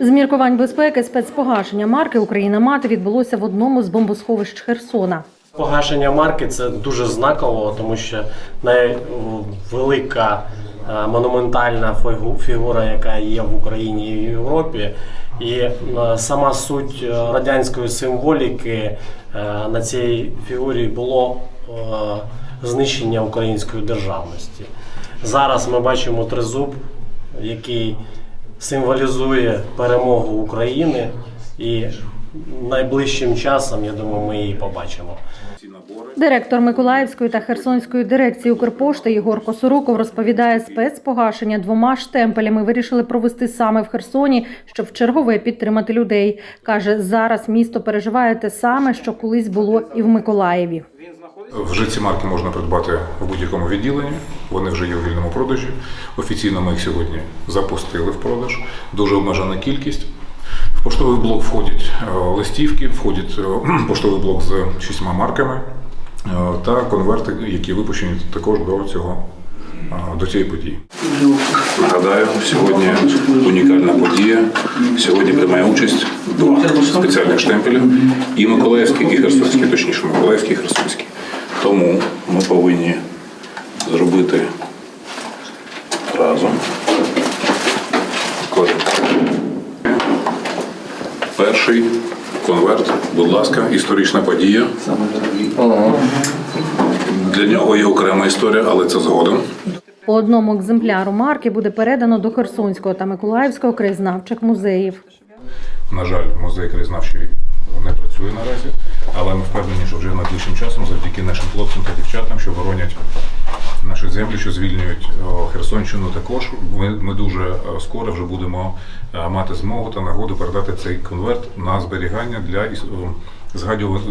З міркувань безпеки спецпогашення марки Україна мати відбулося в одному з бомбосховищ Херсона. Погашення марки це дуже знаково, тому що найвелика е, монументальна фігура, яка є в Україні і в Європі. І е, сама суть е, радянської символіки на цій фігурі було знищення української державності. Зараз ми бачимо тризуб, який символізує перемогу України, і найближчим часом, я думаю, ми її побачимо. Директор Миколаївської та Херсонської дирекції Укрпошти Єгор Косоруков розповідає, спецпогашення двома штемпелями вирішили провести саме в Херсоні, щоб в чергове підтримати людей. каже, зараз місто переживає те саме, що колись було і в Миколаєві. Вже ці марки можна придбати в будь-якому відділенні. Вони вже є у вільному продажі. Офіційно ми їх сьогодні запустили в продаж. Дуже обмежена кількість. В поштовий блок входять е, листівки, входить е, поштовий блок з шістьма марками е, та конверти, які випущені також до цього до цієї події. Нагадаю, сьогодні унікальна подія. Сьогодні приймає участь два спеціальних штемпеля і Миколаївський, і Херсонський, точніше, Миколаївський і Херсонський. Тому ми повинні зробити разом. Кожен. Перший конверт, будь ласка, історична подія. Для нього є окрема історія, але це згодом. По одному екземпляру марки буде передано до Херсонського та Миколаївського краєзнавчих музеїв. На жаль, музей краєзнавчий не працює наразі, але ми впевнені, що вже найближчим часом, завдяки нашим хлопцям та дівчатам, що боронять наші землі, що звільнюють Херсонщину, також ми, ми дуже е, скоро вже будемо е, мати змогу та нагоду передати цей конверт на зберігання для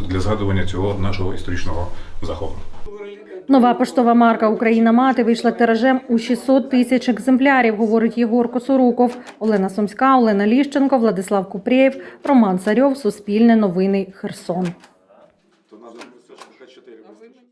для згадування цього нашого історичного заходу. Нова поштова марка Україна мати вийшла тиражем у 600 тисяч екземплярів, говорить Єгор Косоруков. Олена Сумська, Олена Ліщенко, Владислав Купрєєв, Роман Царьов, Суспільне новини Херсон.